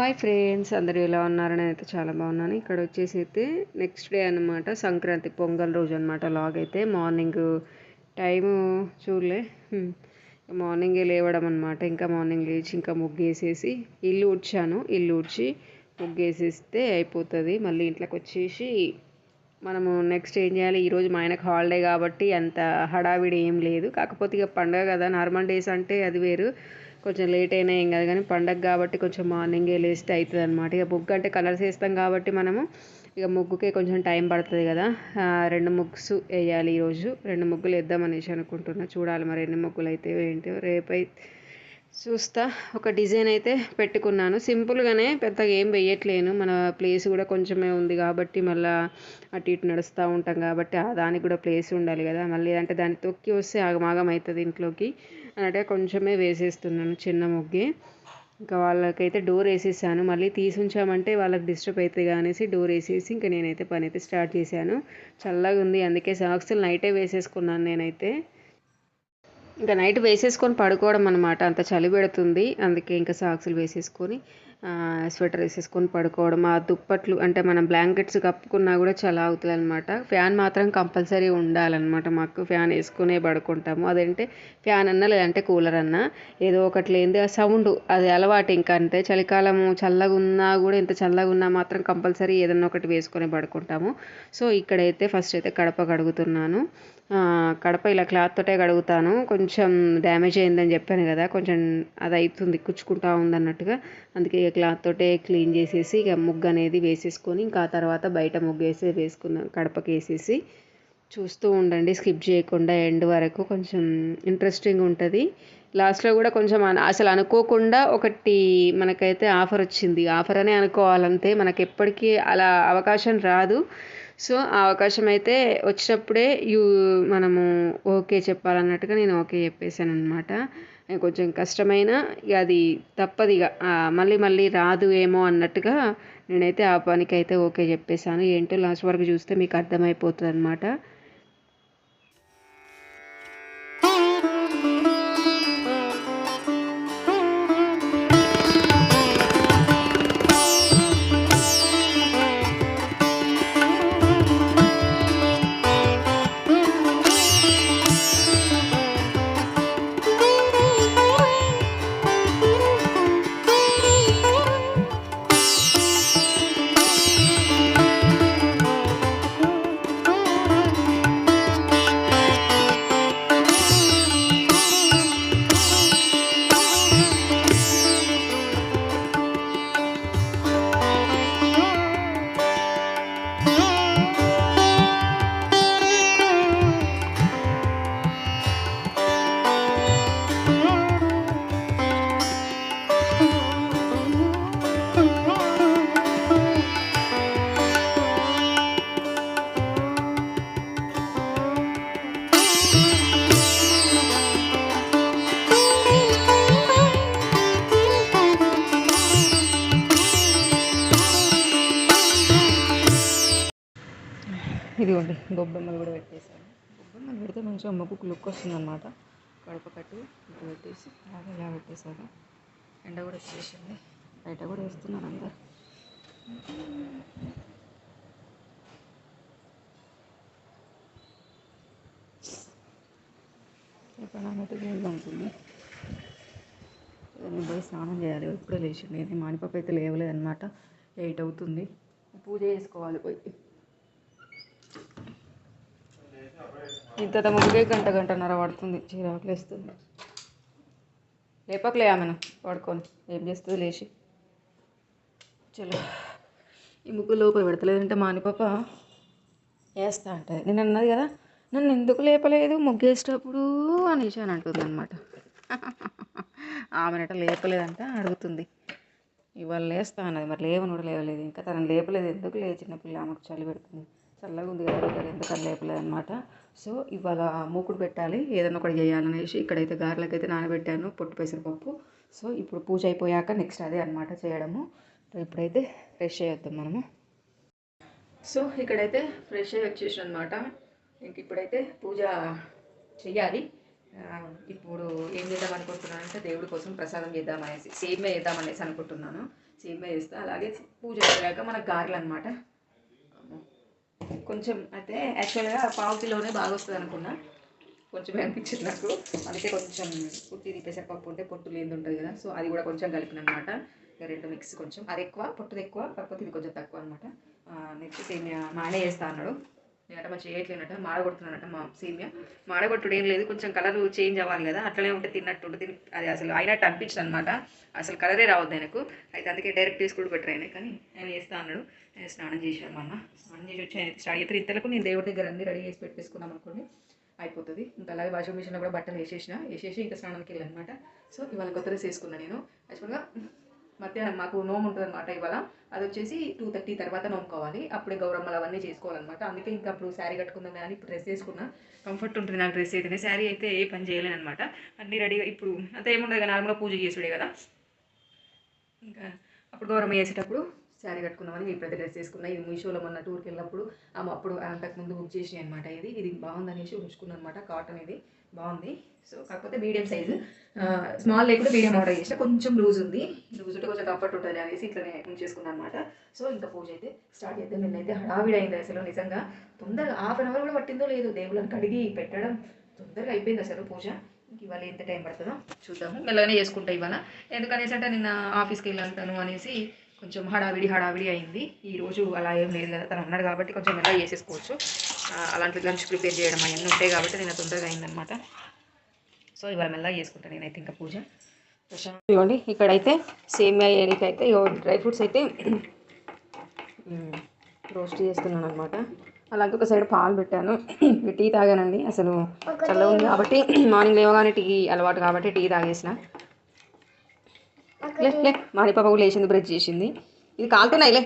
Hi friends అందరూ ఎలా ఉన్నారు? నేనైతే చాలా బాగున్నాను. ఇక్కడ వచ్చేసి అయితే నెక్స్ట్ డే అనమాట సంక్రాంతి పొంగల్ రోజు అనమాట లాగ్ అయితే మార్నింగ్ టైము చూడలే. మార్నింగే లేవడం అనమాట ఇంకా మార్నింగ్ లేచి ఇంకా ముగ్గేసేసి ఇల్లు ఉడ్చాను ఇల్లు ఉడ్చి ముగ్గేసేస్తే అయిపోతుంది. మళ్ళీ ఇంట్లోకి వచ్చేసి మనము నెక్స్ట్ ఏం చేయాలి? ఈరోజు మా ఆయనకు హాలిడే కాబట్టి అంత హడావిడి ఏం లేదు. కాకపోతే ఇక పండుగ కదా నార్మల్ డేస్ అంటే అది వేరు. కొంచెం లేట్ అయినా ఏం కాదు కానీ పండగ కాబట్టి కొంచెం మార్నింగే లేస్తే అవుతుంది అనమాట ఇక ముగ్గు అంటే కలర్స్ వేస్తాం కాబట్టి మనము ఇక ముగ్గుకే కొంచెం టైం పడుతుంది కదా. రెండు ముగ్గుస్ వేయాలి ఈరోజు. రెండు ముగ్గులు వేద్దాం అనేసి అనుకుంటున్నా. చూడాలి మరి ఎన్ని ముగ్గులు అయితే ఏంటో. రేపై చూస్తా. ఒక డిజైన్ అయితే పెట్టుకున్నాను. సింపుల్గానే పెద్దగా ఏం వేయట్లేను మన ప్లేస్ కూడా కొంచెమే ఉంది కాబట్టి మళ్ళీ అటు ఇటు నడుస్తూ ఉంటాం కాబట్టి ఆ దానికి కూడా ప్లేస్ ఉండాలి కదా. మళ్ళీ అంటే దాన్ని తొక్కి వస్తే ఆగమాగం అవుతుంది ఇంట్లోకి అంటే కొంచెమే వేసేస్తున్నాను చిన్న ముగ్గే. ఇంకా వాళ్ళకైతే డోర్ వేసేసాను. మళ్ళీ తీసి ఉంచామంటే వాళ్ళకి డిస్టర్బ్ అవుతుంది అనేసి డోర్ వేసేసి ఇంకా నేనైతే పని అయితే స్టార్ట్ చేశాను. చల్లగా ఉంది. అందుకే సాక్స్లు నైటే వేసేసుకున్నాను నేనైతే. ఇంకా నైట్ వేసేసుకొని పడుకోవడం అనమాట అంత చలి పెడుతుంది. అందుకే ఇంకా సాక్సులు వేసేసుకొని స్వెటర్ వేసేసుకొని పడుకోవడం ఆ దుప్పట్లు అంటే మనం బ్లాంకెట్స్ కప్పుకున్నా కూడా చాలా అవుతుంది అనమాట ఫ్యాన్ మాత్రం కంపల్సరీ ఉండాలన్నమాట. మాకు ఫ్యాన్ వేసుకునే పడుకుంటాము. అదంటే ఫ్యాన్ అన్నా లేదంటే కూలర్ అన్నా ఏదో ఒకటి లేనిది ఆ సౌండ్ అది అలవాటు ఇంకా అంతే. చలికాలము చల్లగా ఉన్నా కూడా ఇంత చల్లగా ఉన్నా మాత్రం కంపల్సరీ ఏదన్నా ఒకటి వేసుకొని పడుకుంటాము. సో ఇక్కడైతే ఫస్ట్ అయితే కడప కడుగుతున్నాను. కడప ఇలా క్లాత్ తోటే కడుగుతాను. కొంచెం డ్యామేజ్ అయిందని చెప్పాను కదా కొంచెం అది అవుతుంది కుచ్చుకుంటా ఉందన్నట్టుగా. అందుకే క్లాత్ తోటే క్లీన్ చేసేసి ఇక ముగ్గు అనేది వేసేసుకొని ఇంకా తర్వాత బయట ముగ్గు వేసి వేసుకున్నాం కడపకి వేసేసి చూస్తూ ఉండండి. స్కిప్ చేయకుండా ఎండ్ వరకు కొంచెం ఇంట్రెస్టింగ్ ఉంటుంది. లాస్ట్లో కూడా కొంచెం అసలు అనుకోకుండా ఒకటి మనకైతే ఆఫర్ వచ్చింది. ఆఫర్ అనే అనుకోవాలంతే మనకి ఎప్పటికీ అలా అవకాశం రాదు. సో ఆ అవకాశం అయితే వచ్చినప్పుడే యూ మనము ఓకే చెప్పాలన్నట్టుగా నేను ఓకే చెప్పేశాను అనమాట కొంచెం కష్టమైనా ఇక అది తప్పదు ఇక. మళ్ళీ మళ్ళీ రాదు ఏమో అన్నట్టుగా నేనైతే ఆ పనికైతే ఓకే చెప్పేసాను ఏంటో లాస్ట్ వరకు చూస్తే మీకు అర్థమైపోతుంది అనమాట గొబ్బెమ్మలు కూడా పెట్టేశాను. గొబ్బెమ్మలు పెడితే మంచిగా మొక్కుకు లుక్ వస్తుంది అనమాట కడప కట్టి ఇటు పెట్టేసి అలాగే ఇలా పెట్టేశాను. ఎండ కూడా వచ్చేసింది. బయట కూడా వేస్తున్నారు అందరు. ఇప్పుడు నాకైతే గోల్డ్ ఉంటుంది నేను పోయి స్నానం చేయాలి. ఇప్పుడే లేచిండి నేను మానిపప్పు అయితే లేవలేదు అనమాట ఎయిట్ అవుతుంది. పూజ చేసుకోవాలి పోయి. ఇంత ముగ్గురే గంట గంటన్నర పడుతుంది. చీరాకులేస్తుంది లేపకలే ఆమెను పడుకొని. ఏం చేస్తుంది లేచి. చలో. ఈ ముగ్గు లోపల పెడతలేదంటే మానిపాప వేస్తా అంటది నేను అన్నది కదా నన్ను ఎందుకు లేపలేదు? ముగ్గు వేసేటప్పుడు అనేసి అని అంటుంది అనమాట ఆమెనట లేపలేదంట అడుగుతుంది. ఇవాళ లేస్తా అన్నది. మరి లేవని కూడా లేవలేదు. ఇంకా తనని లేపలేదు. ఎందుకు లే చిన్నపిల్ల? ఆమెకు చలి పెడుతుంది. చల్లగా ఉంది కదా ఎందుకు అని లేపలేదు అనమాట సో ఇవాళ మూకుడు పెట్టాలి ఏదైనా ఒకటి చేయాలనేసి ఇక్కడైతే గారెలకైతే నానబెట్టాను పొట్టు పెసరపప్పు. సో ఇప్పుడు పూజ అయిపోయాక నెక్స్ట్ అదే అనమాట చేయడము. సో ఇప్పుడైతే ఫ్రెష్ అయ్యొద్దాం మనము. సో ఇక్కడైతే ఫ్రెష్ అయ్యి వచ్చేసాను అనమాట ఇంక ఇప్పుడైతే పూజ చెయ్యాలి. ఇప్పుడు ఏం చేద్దాం అనుకుంటున్నాను అంటే దేవుడి కోసం ప్రసాదం చేద్దాం అనేసి సేమే చేద్దాం అనేసి అనుకుంటున్నాను. సేమే చేస్తా అలాగే పూజ అయిపోయాక మన గారెలు అనమాట కొంచెం అయితే యాక్చువల్గా పావు కిలోనే బాగా వస్తుంది అనుకున్నా. కొంచెం అనిపించింది నాకు. అందుకే కొంచెం పుట్టిది పెసరపప్పు ఉంటే పొట్టు లేని ఉంటుంది కదా. సో అది కూడా కొంచెం కలిపిన అనమాట రెండు మిక్స్ కొంచెం. అది ఎక్కువ పొట్టుది ఎక్కువ కాకపోతే ఇది కొంచెం తక్కువ అనమాట నెక్స్ట్ సేమియా మానే చేస్తా అన్నాడు. నేనట మంచి చేయట్లేనట మాడగొడుతున్నానట మా సేమియా మాడగొట్టుడు ఏం లేదు కొంచెం కలర్ చేంజ్ అవ్వాలి కదా అట్లనే ఉంటే తిన్నట్టు తిని అది అసలు అయినట్టు అనిపించింది అనమాట అసలు కలరే రావద్దు ఆయనకు. అయితే అందుకే డైరెక్ట్ వేసి బెటర్ ఆయన కానీ ఆయన వేస్తా అన్నాడు. నేను స్నానం చేశాను మా అన్న స్నానం చేసి వచ్చి ఆయన స్టార్ట్ చేస్తారు. ఇంతలకు నేను దేవుడి దగ్గర అన్ని రెడీ చేసి పెట్టేసుకున్నాం అనుకోండి అయిపోతుంది. ఇంకా అలాగే వాషింగ్ మిషన్లో కూడా బట్టలు వేసేసిన వేసేసి ఇంకా స్నానానికి వెళ్ళాను అనమాట సో ఇవాళ కొత్త డ్రెస్ వేసుకున్నాను నేను. యాక్చువల్గా మధ్యాహ్నం మాకు నోము ఉంటుంది అనమాట ఇవాళ. అది వచ్చేసి టూ థర్టీ తర్వాత నోముకోవాలి అప్పుడే గౌరమ్మలు అవన్నీ చేసుకోవాలన్నమాట. అందుకే ఇంకా అప్పుడు శారీ కట్టుకుందాం కానీ ఇప్పుడు డ్రెస్ వేసుకున్నా. కంఫర్ట్ ఉంటుంది నాకు డ్రెస్ అయితేనే శారీ అయితే ఏ పని చేయలేను అనమాట అన్నీ రెడీగా ఇప్పుడు అంత ఏముండదు కదా నార్మల్గా పూజ చేసుడే కదా. ఇంకా అప్పుడు గౌరమ్మ చేసేటప్పుడు శారీ కట్టుకుందామని ఇప్పుడైతే డ్రెస్ వేసుకున్నా. ఇది మీషోలో మొన్న టూర్కి వెళ్ళినప్పుడు ఆమె అప్పుడు అంతకుముందు బుక్ చేసినాయి అనమాట ఇది ఇది బాగుంది అనేసి ఉంచుకున్నాను అనమాట కాటన్ ఇది. బాగుంది. సో కాకపోతే మీడియం సైజు. స్మాల్ లేకుండా మీడియం ఆర్డర్ చేసిన కొంచెం లూజ్ ఉంది. లూజ్ ఉంటే కొంచెం కంఫర్ట్ ఉంటుంది అనేసి ఇట్లనే ఉంచేసుకున్నాను అనమాట సో ఇంకా పూజ అయితే స్టార్ట్ చేద్దాం. నిన్నైతే హడావిడి అయింది అసలు నిజంగా. తొందరగా హాఫ్ అన్ అవర్ కూడా పట్టిందో లేదు. దేవుళ్ళని కడిగి పెట్టడం తొందరగా అయిపోయింది అసలు పూజ. ఇవాళ ఎంత టైం పడుతుందో చూద్దాము. మెల్లగానే చేసుకుంటా ఇవాళ. ఎందుకనేసి అంటే నిన్న ఆఫీస్కి వెళ్ళాను అనేసి కొంచెం హడావిడి హడావిడి అయింది. ఈ రోజు అలా ఏం లేదు కదా తను ఉన్నాడు కాబట్టి కొంచెం మెల్లగా చేసేసుకోవచ్చు. అలాంటి లంచ్ ప్రిపేర్ చేయడం అవన్నీ ఉంటాయి కాబట్టి నేను తొందరగా అయిందనమాట సో ఇవాళ మెల్లగా చేసుకుంటాను నేనైతే ఇంకా పూజ. ఇవ్వండి ఇక్కడైతే సేమియా ఏనికైతే ఇగో డ్రై ఫ్రూట్స్ అయితే రోస్ట్ చేస్తున్నాను అనమాట అలాగే ఒక సైడ్ పాలు పెట్టాను. టీ తాగానండి. అసలు చల్లగా ఉంది కాబట్టి మార్నింగ్ లేవగానే టీ అలవాటు కాబట్టి టీ తాగేసిన. లే లే. మాని పాప కూడా లేచింది బ్రష్ చేసింది. ఇది కాలుతున్నాయిలే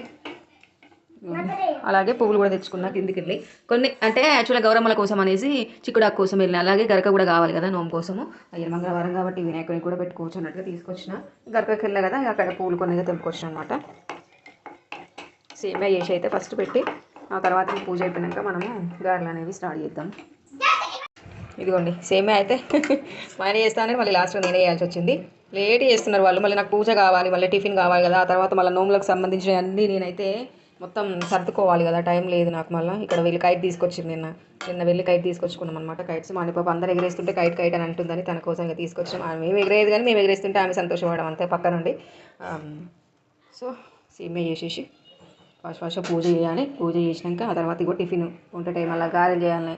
అలాగే పువ్వులు కూడా తెచ్చుకున్నా కిందికి వెళ్ళి. కొన్ని అంటే యాక్చువల్గా గౌరమ్మల కోసం అనేసి చిక్కుడాకు కోసం వెళ్ళిన అలాగే గరక కూడా కావాలి కదా నోము కోసము. అయ్యి మంగళవారం కాబట్టి వినాయకుని కూడా పెట్టుకోవచ్చు అన్నట్టుగా తీసుకొచ్చిన. గరకకి వెళ్ళా కదా అక్కడ పువ్వులు కొన్ని తెంపుకొచ్చిన అనమాట సేమే చేసి అయితే ఫస్ట్ పెట్టి ఆ తర్వాత పూజ అయిపోయినాక మనము గారెలు అనేవి స్టార్ట్ చేద్దాం. ఇదిగోండి సేమే అయితే మా చేస్తానని మళ్ళీ లాస్ట్లో నేనే వేయాల్సి వచ్చింది. లేట్ చేస్తున్నారు వాళ్ళు. మళ్ళీ నాకు పూజ కావాలి మళ్ళీ టిఫిన్ కావాలి కదా. ఆ తర్వాత మళ్ళీ నోములకు సంబంధించిన అన్నీ నేనైతే మొత్తం సర్దుకోవాలి కదా. టైం లేదు నాకు మళ్ళీ. ఇక్కడ వెళ్ళి కైట్ తీసుకొచ్చింది నిన్న. నిన్న వెళ్ళి కైట్ తీసుకొచ్చుకున్నాం అనమాట కైట్స్. మా పాప అందరు ఎగరేస్తుంటే కైట్ కైట్ అని అంటుందని తన కోసం ఇంకా తీసుకొచ్చాం. ఆమె మేము ఎగరేది కానీ మేము ఎగరేస్తుంటే ఆమె సంతోషపడడం అంతే పక్క నుండి సో సేమే చేసేసి. ఫస్ట్ ఫస్ట్ పూజ చేయాలి. పూజ చేసినాక ఆ తర్వాత ఇగో టిఫిన్ వంట టైం అలా గారెలు చేయాలి.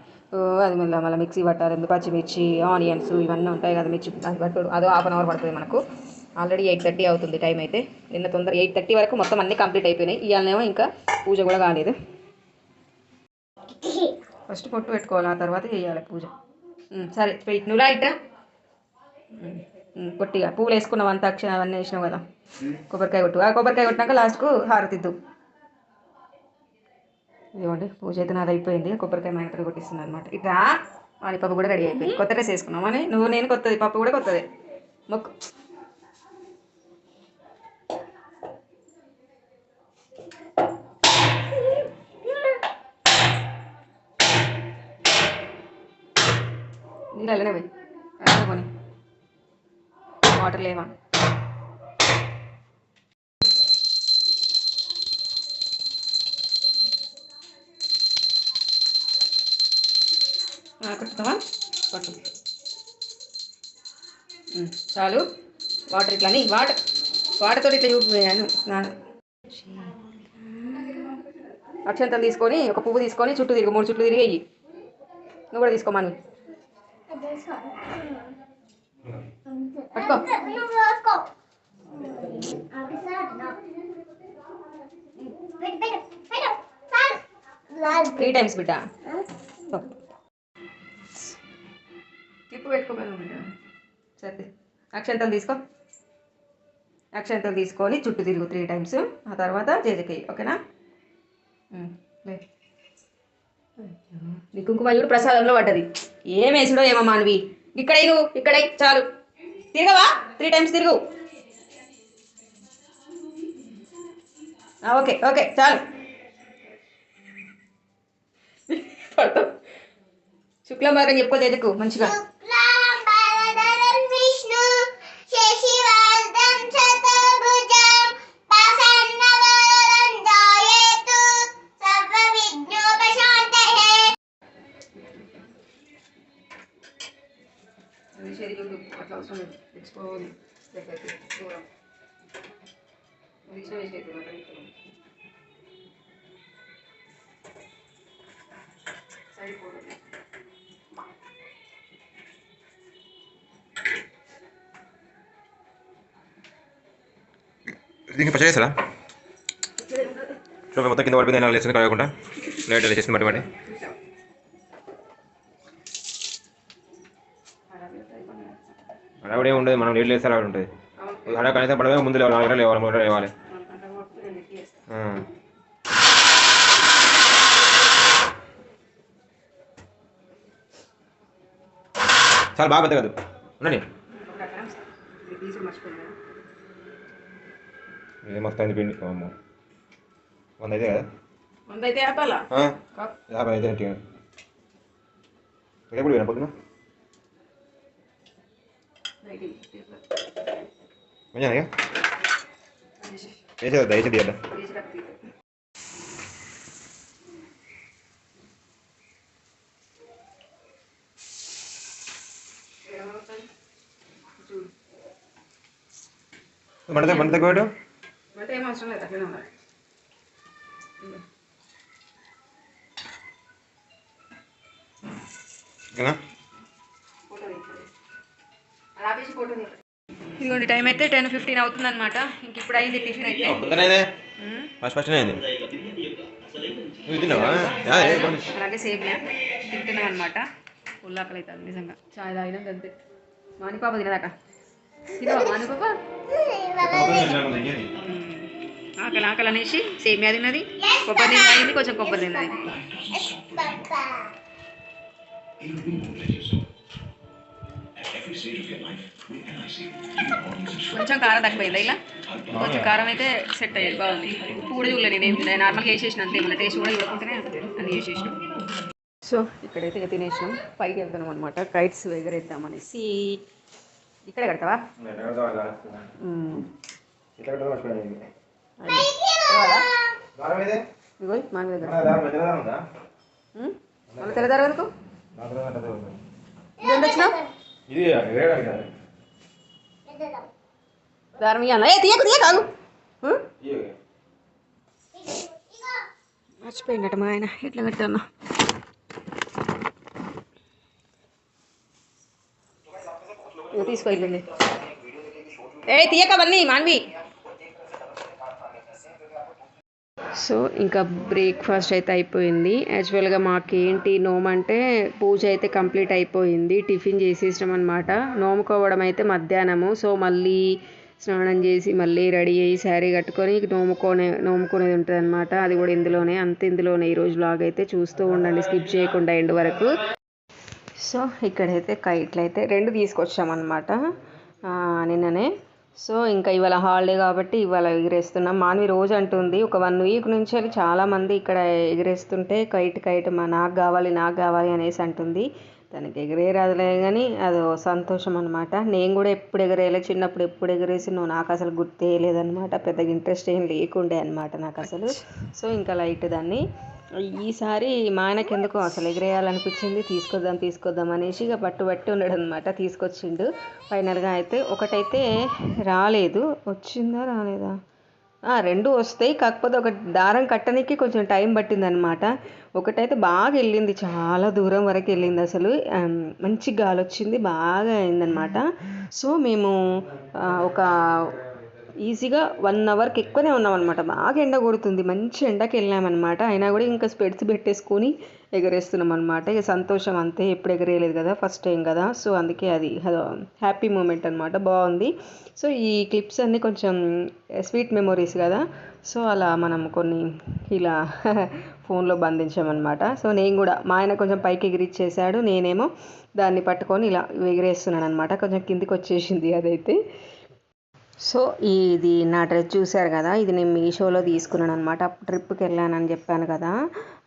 అది మళ్ళీ మళ్ళీ మిక్సీ పట్టాలి ఎందుకు పచ్చిమిర్చి ఆనియన్స్ ఇవన్నీ ఉంటాయి కదా మిర్చి అది పట్టుడు అదో హాఫ్ అన్ అవర్ పడుతుంది మనకు. ఆల్రెడీ ఎయిట్ థర్టీ అవుతుంది టైం అయితే. నిన్న తొందర ఎయిట్ థర్టీ వరకు మొత్తం అన్నీ కంప్లీట్ అయిపోయినాయి. ఇవాళనేమో ఇంకా పూజ కూడా కాలేదు. ఫస్ట్ పొట్టు పెట్టుకోవాలి ఆ తర్వాత చేయాలి పూజ. సరే నువ్వు రా ఇట్రా. ఉమ్, ఉమ్, పొట్టిగా. పువ్వులు వేసుకున్నావు అంత అక్ష అవన్నీ వేసినావు కదా. కొబ్బరికాయ కొట్టు. ఆ కొబ్బరికాయ కొట్టినాక లాస్ట్కు హారతిద్దు. ఇదిగోండి పూజ అయితే నాది అయిపోయింది. కొబ్బరికాయ మా ఇంటర్ కొట్టిస్తుంది అనమాట ఇట్లా వాడి పప్పు కూడా రెడీ అయిపోయింది. కొత్త డ్రెస్ వేసుకున్నాం. అని నువ్వు నేను కొత్తది పప్పు కూడా కొత్తది. మొక్కు. నీళ్ళు వెళ్ళనే పోయి అలానే వాటర్ లేవా? కొట్టుతావా కొట్టు చాలు. వాటర్ ఇట్లా అని వాటర్ వాటర్తో ఇట్లా చూపిపోయాను స్నానం అక్షంతలు తీసుకొని ఒక పువ్వు తీసుకొని చుట్టూ తిరిగి. మూడు చుట్టూ తిరిగి వెయ్యి. నువ్వు కూడా తీసుకోమని పట్టుకో. త్రీ టైమ్స్ బిడ్డ. తిప్పు పెట్టుకోమని సరే అక్షంతలు తీసుకో. అక్షంతలు తీసుకొని చుట్టూ తిరుగు త్రీ టైమ్స్ ఆ తర్వాత జేజకి ఓకేనా? ఉమ్, లే. నీ కుంకుమ చూడు ప్రసాదంలో పడ్డది. ఏం వేసుడో ఏమో మానవి. ఇక్కడ నువ్వు ఇక్కడ చాలు. తిరగవా? త్రీ టైమ్స్ తిరుగు. ఓకే ఓకే చాలు. పడతావు. శుక్లమార్గం చెప్పుకో జేజకు మంచిగా. దీనికి చేస్తారా చూడండి మొత్తం కింద పడిపోయింది నాలుగు లేచింది కాకుండా లైట్ చేసింది మట్టి మట్టి హడావిడి ఉండదు మనం లేట్ లేస్తే అలా ఉంటుంది. హడా కనీసం పడవే ముందు లేవాలి నాలుగు లేవాలి మూడు లేవాలి. చాలా బాగా పెద్ద కాదు. ఉండండి. తీసుకు మర్చిపోయింది ఇది మొత్తం అయింది పిండి అమ్మో వంద అయితే కదా వంద అయితే ఆపాలా ఆ? యాభై అయితే గట్టిగా ఎప్పుడు పోయినా పొద్దున కొంచెం ఇక వేసేది దయచేసి తీయద్దా మన మన దగ్గర పెట్టు అంటే ఏం అవసరం లేదు అట్లనే ఉండాలి ఇదిగోండి టైం అయితే టెన్ ఫిఫ్టీన్ అవుతుంది అనమాట ఇంక ఇప్పుడు అయింది టిఫిన్ అయితే. ఫస్ట్ ఫస్ట్ అయింది. అలాగే సేమియా తింటున్నాం అనమాట ఉల్లాకలు అవుతుంది నిజంగా. చాయ్ తాగినాం అంతే మానిపాప తినదాక ఆకలి ఆకలి అనేసి సేమియా తిన్నది. కొబ్బరి నీళ్ళు తాగింది కొంచెం కొబ్బరి తిన్నది కొంచెం కారం తక్కువైందా ఇలా? కొంచెం కారం అయితే సెట్ అయ్యేది బాగుంది. ఉప్పు కూడా చూడలేదు నేను నేను నార్మల్గా వేసేసిన అంతే మన టేస్ట్ కూడా చూడకుండానే అని వేసేసిన సో ఇక్కడైతే ఇక తినేసినాం. పైకి వెళ్తున్నాం అనమాట కైట్స్ ఎగరేద్దామనేసి ఇక్కడ కడతావా? తెల్లదారు కాదు. దారం ఇయ్యాలా ఏ తీయకు తీయ కాదు ఇయ్యి. మర్చిపోయిందట మా ఆయన. ఎట్లా కట్టాను తీసుకో ఇల్లు ఏ తీయకవన్నీ మాన్వి. సో ఇంకా బ్రేక్ఫాస్ట్ అయితే అయిపోయింది. యాక్చువల్గా మాకేంటి నోమ్ అంటే పూజ అయితే కంప్లీట్ అయిపోయింది. టిఫిన్ చేసేసినాం అనమాట నోముకోవడం అయితే మధ్యాహ్నము. సో మళ్ళీ స్నానం చేసి మళ్ళీ రెడీ అయ్యి శారీ కట్టుకొని నోముకోనే నోముకునేది ఉంటుంది అనమాట అది కూడా ఇందులోనే అంత ఇందులోనే ఈరోజు బ్లాగ్ అయితే చూస్తూ ఉండండి. స్కిప్ చేయకుండా ఎండ్ వరకు. సో ఇక్కడైతే కైట్లు అయితే రెండు తీసుకొచ్చామన్నమాట. నిన్ననే. సో ఇంకా ఇవాళ హాలిడే కాబట్టి ఇవాళ ఎగిరేస్తున్నాం. మాన్వి రోజు అంటుంది ఒక వన్ వీక్ నుంచి చాలామంది ఇక్కడ ఎగిరేస్తుంటే కైట్ కైట్ మా నాకు కావాలి నాకు కావాలి అనేసి అంటుంది. తనకి ఎగిరేరాదులే కానీ అదో సంతోషం అనమాట నేను కూడా ఎప్పుడు ఎగరేయలే చిన్నప్పుడు ఎప్పుడు ఎగరేసి నువ్వు నాకు అసలు గుర్తే లేదనమాట పెద్దగా ఇంట్రెస్ట్ ఏం లేకుండే అనమాట నాకు అసలు. సో ఇంకా లైట్ దాన్ని ఈసారి మా ఆయనకి ఎందుకో అసలు ఎగిరేయాలనిపించింది తీసుకొద్దాం తీసుకొద్దాం అనేసి ఇక పట్టుబట్టి ఉన్నాడు అనమాట తీసుకొచ్చిండు. ఫైనల్గా అయితే ఒకటైతే రాలేదు. వచ్చిందా రాలేదా? రెండు వస్తాయి. కాకపోతే ఒక దారం కట్టడానికి కొంచెం టైం పట్టిందనమాట ఒకటైతే బాగా వెళ్ళింది. చాలా దూరం వరకు వెళ్ళింది అసలు. మంచి గాలి వచ్చింది బాగా అయిందనమాట సో మేము ఒక ఈజీగా వన్ అవర్కి ఎక్కువనే ఉన్నామన్నమాట. బాగా ఎండ కొడుతుంది. మంచి ఎండకి వెళ్ళామన్నమాట. అయినా కూడా ఇంకా స్పెడ్స్ పెట్టేసుకొని ఎగరేస్తున్నాం అనమాట ఇక సంతోషం అంతే. ఎప్పుడు ఎగరేయలేదు కదా ఫస్ట్ టైం కదా. సో అందుకే అది హ్యాపీ మూమెంట్ అనమాట బాగుంది. సో ఈ క్లిప్స్ అన్నీ కొంచెం స్వీట్ మెమొరీస్ కదా. సో అలా మనం కొన్ని ఇలా ఫోన్లో బంధించామన్నమాట. సో నేను కూడా మా ఆయన కొంచెం పైకి ఎగిరిచ్చేసాడు. నేనేమో దాన్ని పట్టుకొని ఇలా ఎగిరేస్తున్నాను అనమాట కొంచెం కిందికి వచ్చేసింది అదైతే. సో ఇది నా డ్రెస్ చూశారు కదా ఇది నేను మీషోలో తీసుకున్నాను అనమాట ట్రిప్కి వెళ్ళానని చెప్పాను కదా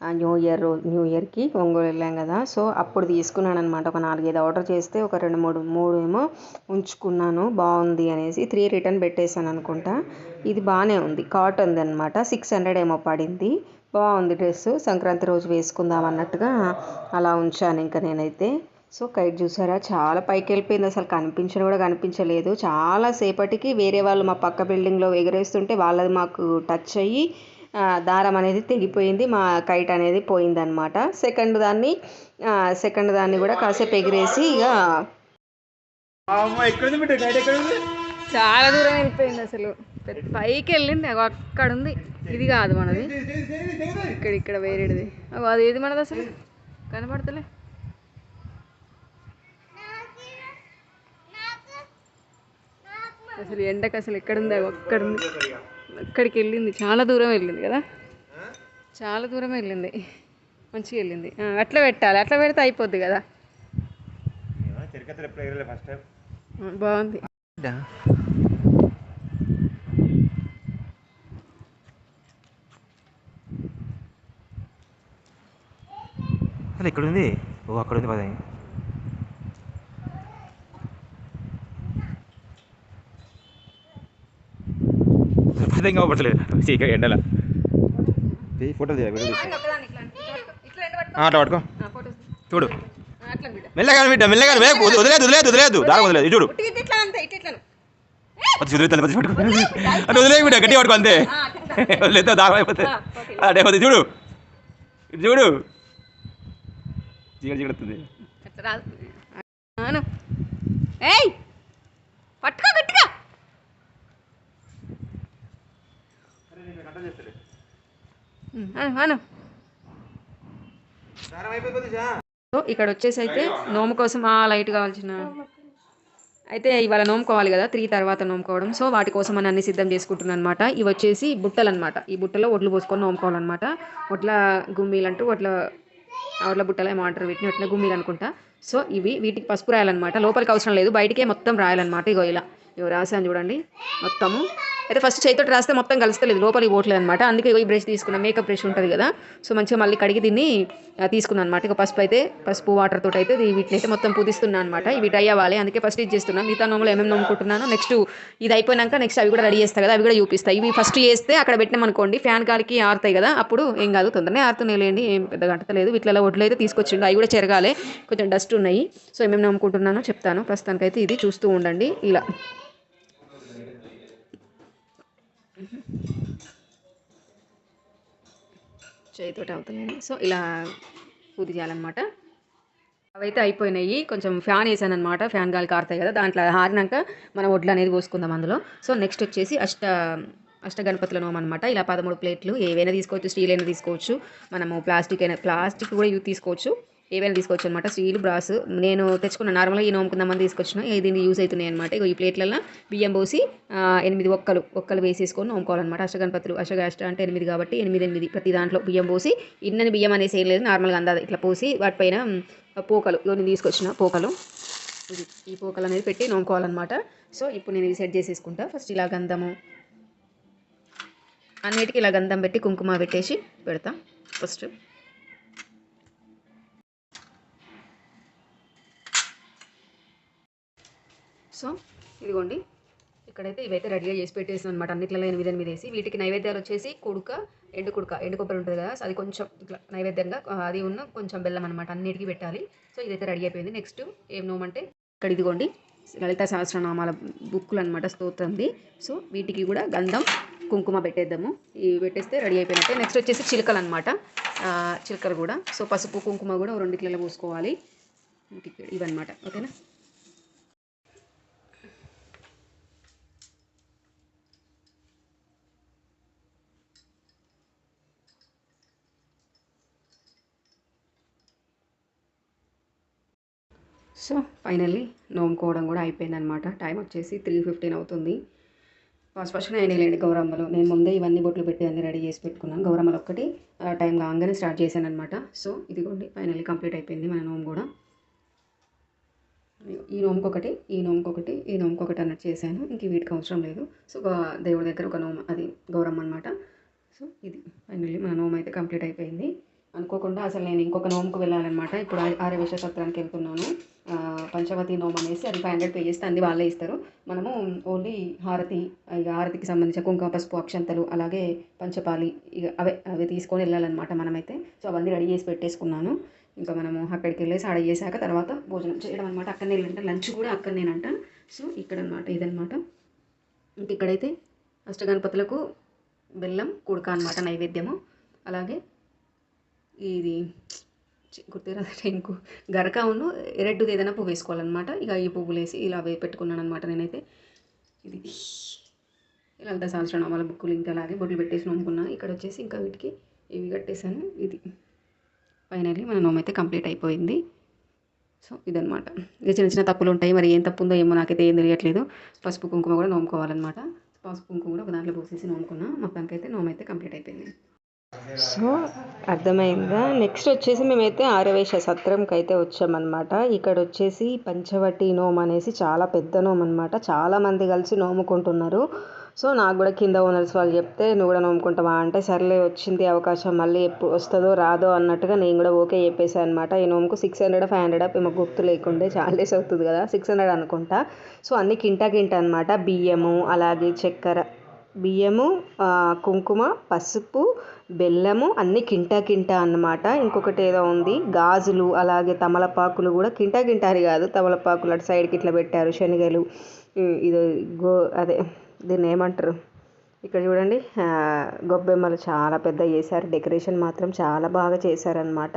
ఆ న్యూ ఇయర్ న్యూ ఇయర్కి ఒంగోలు వెళ్ళాం కదా. సో అప్పుడు తీసుకున్నాను అనమాట ఒక నాలుగైదు ఆర్డర్ చేస్తే ఒక రెండు మూడు మూడు ఏమో ఉంచుకున్నాను బాగుంది అనేసి త్రీ రిటర్న్ పెట్టేశాను అనుకుంటా. ఇది బాగానే ఉంది కాటన్ది అనమాట సిక్స్ హండ్రెడ్ ఏమో పడింది. బాగుంది డ్రెస్ సంక్రాంతి రోజు వేసుకుందాం అన్నట్టుగా అలా ఉంచాను ఇంకా నేనైతే. సో కైట్ చూసారా? చాలా పైకి వెళ్ళిపోయింది అసలు కనిపించని కూడా కనిపించలేదు. చాలా సేపటికి వేరే వాళ్ళు మా పక్క బిల్డింగ్లో ఎగరేస్తుంటే వాళ్ళది మాకు టచ్ అయ్యి దారం అనేది తెగిపోయింది మా కైట్ అనేది పోయిందనమాట సెకండ్ దాన్ని సెకండ్ దాన్ని కూడా కాసేపు ఎగిరేసి ఇక చాలా దూరం వెళ్ళిపోయింది అసలు. పైకి వెళ్ళింది అక్కడ ఉంది ఇది కాదు మనది. ఇక్కడ ఇక్కడ వేరేది. అగో అది ఏది మనది అసలు? కనబడతలే అసలు ఎండకు అసలు ఎక్కడుంది? ఉంది అక్కడికి వెళ్ళింది. చాలా దూరం వెళ్ళింది కదా? చాలా దూరం వెళ్ళింది. మంచిగా వెళ్ళింది. అట్లా పెట్టాలి. అట్లా పెడితే అయిపోద్ది కదా? బాగుంది. అసలు ఇక్కడ ఉంది ఓ అక్కడ ఉంది కావట్లేదు చీక ఎండల. ఫోటో అట్లా పట్టుకో. చూడు. అట్లా బిడ్డ మెల్లగా బిడ్డ మెల్లగా వదిలేదు వదిలేదు వదిలేదు. దారం వదిలేదు. చూడు. వదిలేదు అంటే వదిలేదు. బిడ్డ గట్టి పట్టుకో అంతే. వదిలేదు దారం అయిపోతుంది అదే పోతుంది చూడు. చూడు. చీకటి చీకడుతుంది పట్టుకో అను ఇక్కడ వచ్చేసి అయితే నోము కోసం ఆ లైట్ కావాల్సిన అయితే ఇవాళ నోముకోవాలి కదా త్రీ తర్వాత నోముకోవడం. సో వాటి కోసం అని అన్ని సిద్ధం చేసుకుంటున్నాను అనమాట ఇవి వచ్చేసి బుట్టలు అనమాట ఈ బుట్టలో ఒడ్లు పోసుకొని నోముకోవాలన్నమాట. ఒట్ల గుమ్మీలు అంటూ ఒట్ల ఒట్ల బుట్టలు ఏమో అంటారు వీటిని ఒట్ల గుమ్మీలు అనుకుంటా. సో ఇవి వీటికి పసుపు రాయాలన్నమాట. లోపలికి అవసరం లేదు బయటికే మొత్తం రాయాలన్నమాట. ఇగో ఇలా. ఇగో రాసాను చూడండి. మొత్తము. అయితే ఫస్ట్ చేతితో రాస్తే మొత్తం కలుస్తలేదు. లోపలికి పోవట్లేదు అనమాట అందుకే ఈ బ్రష్ తీసుకున్నాను మేకప్ బ్రష్ ఉంటుంది కదా. సో మంచిగా మళ్ళీ కడిగి దీన్ని తీసుకున్నాను అనమాట ఇక పసుపు అయితే పసుపు వాటర్ తోటి అయితే వీటిని అయితే మొత్తం పూదిస్తున్నాను అనమాట ఇవి డ్రై అవ్వాలి. అందుకే ఫస్ట్ ఇది చేస్తున్నాను మిగతా నోములు ఏమేమి నమ్ముకుంటున్నాను నెక్స్ట్ ఇది అయిపోయినాక నెక్స్ట్ అవి కూడా రెడీ చేస్తాయి కదా. అవి కూడా చూపిస్తాయి ఇవి ఫస్ట్ చేస్తే అక్కడ పెట్టినాం అనుకోండి. ఫ్యాన్ గాలికి ఆరుతాయి కదా. అప్పుడు ఏం కాదు తొందరనే ఆరుతున్నాయి లేండి. ఏం పెద్ద గంటలేదు వీటిలో ఒడ్లు అయితే తీసుకొచ్చిండు. అవి కూడా చెరగాలి. కొంచెం డస్ట్ ఉన్నాయి. సో ఏమేమి నమ్ముకుంటున్నానో చెప్తాను. ప్రస్తుతానికైతే ఇది చూస్తూ ఉండండి. ఇలా. చేతితోటి అవుతున్నాయి. సో ఇలా పూర్తి చేయాలన్నమాట. అవైతే అయిపోయినాయి. కొంచెం ఫ్యాన్ వేసాను అనమాట ఫ్యాన్ గాలి కారుతాయి కదా దాంట్లో ఆరినాక మనం వడ్లు అనేది పోసుకుందాం అందులో. సో నెక్స్ట్ వచ్చేసి అష్ట అష్ట గణపతుల అనమాట ఇలా పదమూడు ప్లేట్లు ఏవైనా తీసుకోవచ్చు స్టీల్ అయినా తీసుకోవచ్చు. మనము ప్లాస్టిక్ అయినా ప్లాస్టిక్ కూడా యూజ్ తీసుకోవచ్చు. ఏవైనా తీసుకోవచ్చు అనమాట స్టీల్ బ్రాస్. నేను తెచ్చుకున్న నార్మల్గా ఈ నోముకుందామని తీసుకొచ్చిన ఇది దీనికి యూజ్ అవుతున్నాయి అనమాట ఈ ప్లేట్లలో బియ్యం పోసి ఎనిమిది ఒక్కలు ఒక్కలు వేసేసుకొని నోముకోవాలన్నమాట అష్టగణపతులు అష్టగాష్ట అంటే ఎనిమిది కాబట్టి ఎనిమిది ఎనిమిది ప్రతి దాంట్లో బియ్యం పోసి ఇన్నని బియ్యం అనేసి ఏం లేదు నార్మల్గా అందాది. ఇట్లా పోసి వాటిపైన పోకలు. ఇవన్నీ తీసుకొచ్చిన పోకలు. ఇది ఈ పోకలు అనేది పెట్టి నోముకోవాలన్నమాట సో ఇప్పుడు నేను ఇది సెట్ చేసేసుకుంటా. ఫస్ట్ ఇలా గంధము అన్నిటికీ ఇలా గంధం పెట్టి కుంకుమ పెట్టేసి పెడతా. ఫస్ట్ సో ఇదిగోండి. ఇక్కడైతే ఇవైతే రెడీగా చేసి పెట్టేసాను అనమాట అన్నిట్లలో ఎనిమిది ఎనిమిది వేసి వీటికి నైవేద్యాలు వచ్చేసి కుడుక ఎండు కుడుక ఎండు కొబ్బరి ఉంటుంది కదా అది కొంచెం ఇట్లా నైవేద్యంగా అది ఉన్న కొంచెం బెల్లం అనమాట అన్నిటికీ పెట్టాలి. సో ఇదైతే రెడీ అయిపోయింది. నెక్స్ట్ ఏం నోమంటే ఇక్కడ ఇదిగోండి లలిత సహస్రనామాల బుక్కులు అనమాట స్తోత్రంది. సో వీటికి కూడా గంధం కుంకుమ పెట్టేద్దాము. ఇవి పెట్టేస్తే రెడీ అయిపోయినట్టే. నెక్స్ట్ వచ్చేసి చిలకలు అనమాట చిలకలు కూడా. సో పసుపు కుంకుమ కూడా రెండు పూసుకోవాలి. పోసుకోవాలి ఇవన్నమాట. ఓకేనా? సో ఫైనల్లీ నోముకోవడం కూడా అయిపోయిందనమాట టైం వచ్చేసి త్రీ ఫిఫ్టీన్ అవుతుంది. ఫస్ట్ ఫస్ట్ నేను లేండి గౌరమ్మలు. నేను ముందే ఇవన్నీ బొట్లు పెట్టి అన్ని రెడీ చేసి పెట్టుకున్నాను. గౌరమ్మలు ఒక్కటి టైం కాగానే స్టార్ట్ చేశాను అనమాట సో ఇదిగోండి ఫైనల్లీ కంప్లీట్ అయిపోయింది మన నోము కూడా. ఈ నోముకొకటి ఈ నోముకొకటి ఈ నోముకొకటి అన్నట్టు చేశాను. ఇంక వీటికి అవసరం లేదు. సో దేవుడి దగ్గర ఒక నోము అది గౌరమ్మ అనమాట సో ఇది ఫైనల్లీ మన నోము అయితే కంప్లీట్ అయిపోయింది. అనుకోకుండా అసలు నేను ఇంకొక నోముకు వెళ్ళాలన్నమాట. ఇప్పుడు ఆరవేశ సత్రానికి వెళ్తున్నాను. పంచవతి నోమ్ అనేసి అది ఫైవ్ హండ్రెడ్ పే చేస్తే అన్ని వాళ్ళే ఇస్తారు. మనము ఓన్లీ హారతి ఇక హారతికి సంబంధించిన కుంకుమ పసుపు అక్షంతలు అలాగే పంచపాలి ఇక అవే అవి తీసుకొని వెళ్ళాలన్నమాట మనమైతే. సో అవన్నీ రెడీ చేసి పెట్టేసుకున్నాను. ఇంకా మనము అక్కడికి వెళ్ళేసి ఆడ చేశాక తర్వాత భోజనం చేయడం అనమాట అక్కడనే వెళ్ళంట. లంచ్ కూడా అక్కడనేనంట. సో ఇక్కడ అనమాట ఇదనమాట ఇంక ఇక్కడైతే అష్టగణపతులకు బెల్లం కుడక అనమాట నైవేద్యము. అలాగే ఇది చి- గుర్తురాదంటే గరక ఉన్ను ఎరెడ్డుది ఏదైనా పువ్వు వేసుకోవాలన్నమాట. ఇక ఈ పువ్వులు వేసి ఇలా పెట్టుకున్నాను అనమాట నేనైతే. ఇది ఇలా అంతా సహస్రనామాల బుక్కులు ఇంకా అలాగే బొట్లు పెట్టేసి నమ్ముకున్నాను ఇక్కడ వచ్చేసి ఇంకా వీటికి ఇవి కట్టేశాను. ఇది ఫైనల్లీ మన నోమ్ అయితే కంప్లీట్ అయిపోయింది. సో ఇదనమాట ఇక చిన్న చిన్న తప్పులు ఉంటాయి. మరి ఏం తప్పు ఉందో ఏమో నాకైతే ఏం తెలియట్లేదు. పసుపు కుంకుమ కూడా నోముకోవాలన్నమాట. పసుపు కుంకుమ కూడా ఒక దాంట్లో పోసేసి నోముకున్నా. మొత్తానికైతే నోమ్ అయితే కంప్లీట్ అయిపోయింది. సో అర్థమైందా? నెక్స్ట్ వచ్చేసి మేమైతే ఆరవేశ సత్రంకి అయితే వచ్చామన్నమాట. ఇక్కడ వచ్చేసి పంచవటి నోమ్ అనేసి చాలా పెద్ద నోమ్ అనమాట చాలామంది కలిసి నోముకుంటున్నారు. సో నాకు కూడా కింద ఓనర్స్ వాళ్ళు చెప్తే నువ్వు కూడా నోముకుంటావా? అంటే సర్లే వచ్చింది అవకాశం మళ్ళీ ఎప్పుడు వస్తుందో రాదో అన్నట్టుగా నేను కూడా ఓకే చెప్పేసాను అనమాట ఈ నోముకు సిక్స్ హండ్రెడ్ ఫైవ్ హండ్రెడ్ ఏమో గుర్తు లేకుండే చాలా డేస్ అవుతుంది కదా సిక్స్ హండ్రెడ్ అనుకుంటా. సో అన్ని కింటా కింట అనమాట బియ్యము అలాగే చక్కెర బియ్యము కుంకుమ పసుపు బెల్లము అన్ని కింటా కింటా అన్నమాట. ఇంకొకటి ఏదో ఉంది గాజులు అలాగే తమలపాకులు కూడా కింటా కింటారి కాదు. తమలపాకులు అటు సైడ్కి ఇట్లా పెట్టారు శనగలు ఇది గో అదే దీన్ని ఏమంటారు? ఇక్కడ చూడండి గొబ్బెమ్మలు చాలా పెద్ద చేశారు. డెకరేషన్ మాత్రం చాలా బాగా చేశారనమాట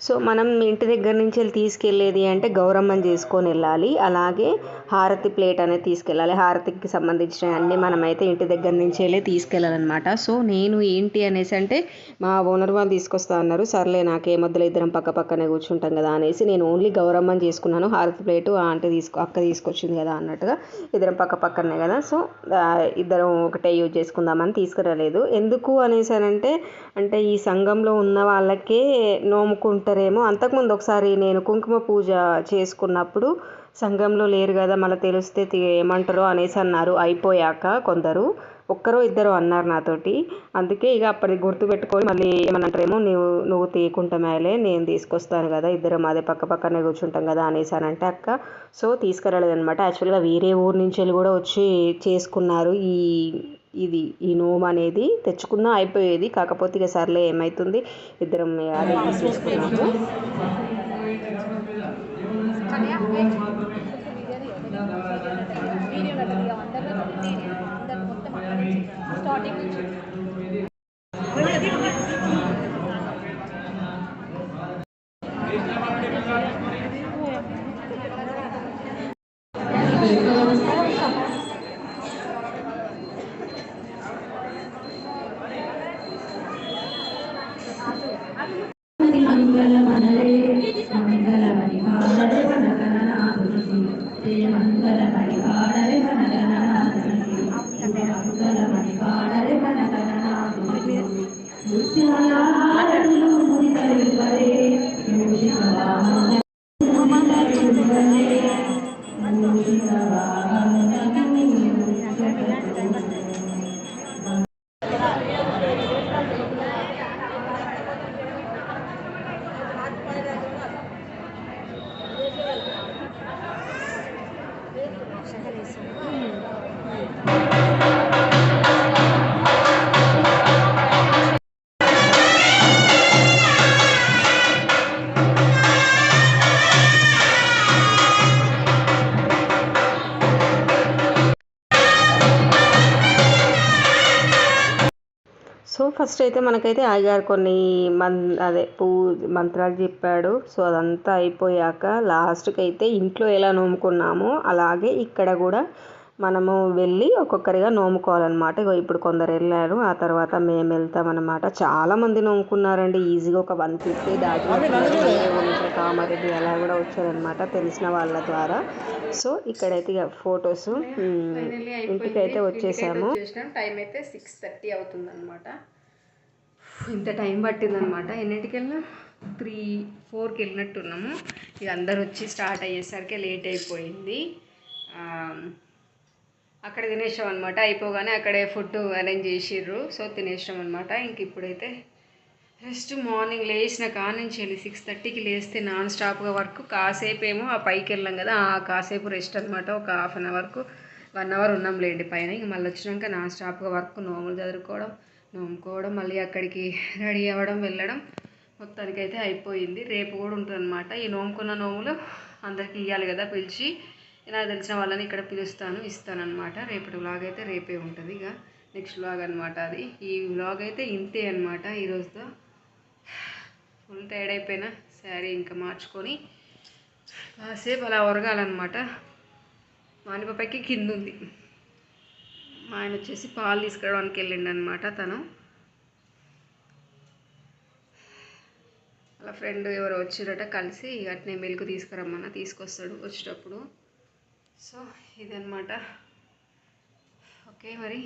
సో మనం ఇంటి దగ్గర నుంచి వెళ్ళి తీసుకెళ్ళేది అంటే గౌరమ్మని చేసుకొని వెళ్ళాలి. అలాగే హారతి ప్లేట్ అనేది తీసుకెళ్ళాలి. హారతికి సంబంధించిన అన్నీ మనమైతే ఇంటి దగ్గర నుంచి వెళ్ళి తీసుకెళ్ళాలన్నమాట. సో నేను ఏంటి అనేసి అంటే మా ఓనర్ వాళ్ళు తీసుకొస్తా అన్నారు. సర్లే నాకే మధ్యలో ఇద్దరం పక్క పక్కనే కూర్చుంటాం కదా అనేసి నేను ఓన్లీ గౌరమ్మని చేసుకున్నాను. హారతి ప్లేటు ఆ ఆంటీ తీసుకో అక్క తీసుకొచ్చింది కదా అన్నట్టుగా ఇద్దరం పక్క పక్కనే కదా. సో ఇద్దరం ఒకటే యూజ్ చేసుకుందామని తీసుకురాలేదు. ఎందుకు అనేసి అంటే అంటే ఈ సంఘంలో ఉన్న వాళ్ళకే నోముకుంటారేమో అంతకుముందు ఒకసారి నేను కుంకుమ పూజ చేసుకున్నప్పుడు సంఘంలో లేరు కదా మళ్ళీ తెలిస్తే ఏమంటారో అనేసి అన్నారు. అయిపోయాక కొందరు ఒక్కరో ఇద్దరు అన్నారు నాతోటి. అందుకే ఇక అప్పటికి గుర్తు పెట్టుకొని మళ్ళీ ఏమనంటారేమో నువ్వు నువ్వు తీయకుంటా మేలే నేను తీసుకొస్తాను కదా ఇద్దరం అదే పక్క పక్కనే కూర్చుంటాం కదా అనేసి అని అంటే అక్క సో తీసుకురాలేదు అనమాట యాక్చువల్గా వేరే ఊరు నుంచి వెళ్ళి కూడా వచ్చి చేసుకున్నారు ఈ ఇది ఈ నోమ్ అనేది తెచ్చుకున్నా అయిపోయేది. కాకపోతే ఇక సర్లే ఏమవుతుంది ఇద్దరం అదే తీసుకున్నాము స్టార్టింగ్ నుంచి. శ్రీమతి మంగళ మనరే మంగళ పరిహారే మనగణనాథుని శ్రీ మంగళ పరిహారే మనగణనాథుని మంగళ పరిహారే మనగణనాథుని ముత్యాలహారములు మురి కలిపరే మురి సో ఫస్ట్ అయితే మనకైతే అయ్యగారు కొన్ని మన్ అదే పూ మంత్రాలు చెప్పాడు. సో అదంతా అయిపోయాక లాస్ట్కి అయితే ఇంట్లో ఎలా నోముకున్నామో అలాగే ఇక్కడ కూడా మనము వెళ్ళి ఒక్కొక్కరిగా నోముకోవాలన్నమాట. ఇగో ఇప్పుడు కొందరు వెళ్ళారు ఆ తర్వాత మేము వెళ్తామన్నమాట చాలా మంది నోముకున్నారండి. ఈజీగా ఒక వన్ ఫిఫ్టీ దాటి కామారెడ్డి అలా కూడా వచ్చారనమాట తెలిసిన వాళ్ళ ద్వారా. సో ఇక్కడైతే ఇక ఫొటోస్ ఇంటికైతే వచ్చేసాము. టైం అయితే సిక్స్ థర్టీ అవుతుంది అనమాట ఇంత టైం పట్టిందనమాట. ఎన్నింటికెళ్ళినా త్రీ ఫోర్కి వెళ్ళినట్టున్నాము ఇక అందరు వచ్చి స్టార్ట్ అయ్యేసరికి లేట్ అయిపోయింది. అక్కడ తినేసాం అనమాట అయిపోగానే అక్కడే ఫుడ్ అరేంజ్ చేసిర్రు. సో తినేసాం అనమాట ఇంక ఇప్పుడైతే జస్ట్ మార్నింగ్ లేచిన కాడ నుంచి వెళ్ళి సిక్స్ థర్టీకి లేస్తే నాన్ స్టాప్గా వర్క్ కాసేపు ఏమో ఆ పైకి వెళ్ళాం కదా ఆ కాసేపు రెస్ట్ అనమాట ఒక హాఫ్ అన్ అవర్కు వన్ అవర్ ఉన్నాం లేండి పైన. ఇంక మళ్ళీ వచ్చినాక నాన్ స్టాప్గా వర్క్ నోములు చదువుకోవడం నోముకోవడం మళ్ళీ అక్కడికి రెడీ అవ్వడం వెళ్ళడం మొత్తానికైతే అయిపోయింది. రేపు కూడా ఉంటుంది అనమాట ఈ నోముకున్న నోములు అందరికి ఇవ్వాలి కదా పిలిచి. నాకు తెలిసిన వాళ్ళని ఇక్కడ పిలుస్తాను ఇస్తానన్నమాట. రేపటి వ్లాగ్ అయితే రేపే ఉంటుంది ఇక. నెక్స్ట్ వ్లాగ్ అనమాట అది. ఈ వ్లాగ్ అయితే ఇంతే అనమాట ఈరోజుతో ఫుల్ టైర్డ్ అయిపోయినా శారీ ఇంకా మార్చుకొని కాసేపు అలా ఒరగాలన్నమాట. మానిపప్పకి కింద ఉంది మా ఆయన వచ్చేసి పాలు తీసుకురావడానికి వెళ్ళిండు అనమాట తను. అలా ఫ్రెండ్ ఎవరు వచ్చిరట కలిసి అట్నే మిల్క్ తీసుకురమ్మన్నా తీసుకొస్తాడు వచ్చేటప్పుడు. సో ఇదన్నమాట. ఓకే మరి.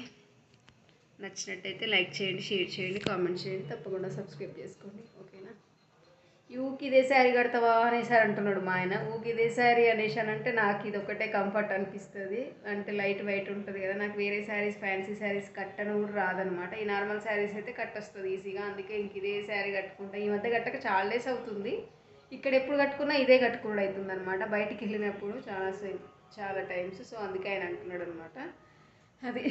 నచ్చినట్టయితే లైక్ చేయండి షేర్ చేయండి కామెంట్ చేయండి. తప్పకుండా సబ్స్క్రైబ్ చేసుకోండి. ఓకేనా? ఊకి ఇదే శారీ కడతావా అనేసారి అంటున్నాడు మా ఆయన. ఊకి ఇదే శారీ అనేసానంటే నాకు ఇది ఒకటే కంఫర్ట్ అనిపిస్తుంది. అంటే లైట్ వెయిట్ ఉంటుంది కదా నాకు వేరే శారీస్ ఫ్యాన్సీ శారీస్ కట్టను కూడా రాదనమాట. ఈ నార్మల్ శారీస్ అయితే కట్టొస్తుంది ఈజీగా అందుకే ఇంక ఇదే శారీ కట్టుకుంటా. ఈ మధ్య కట్టక చాలా డేస్ అవుతుంది. ఇక్కడ ఎప్పుడు కట్టుకున్నా ఇదే కట్టుకోవడం అవుతుంది అనమాట బయటికి వెళ్ళినప్పుడు చాలా చాలా టైమ్స్ సో అందుకే ఆయన అంటున్నాడు అనమాట అది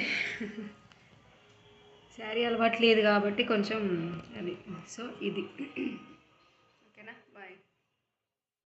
శారీ అలవాటు లేదు కాబట్టి కొంచెం అది. సో ఇది.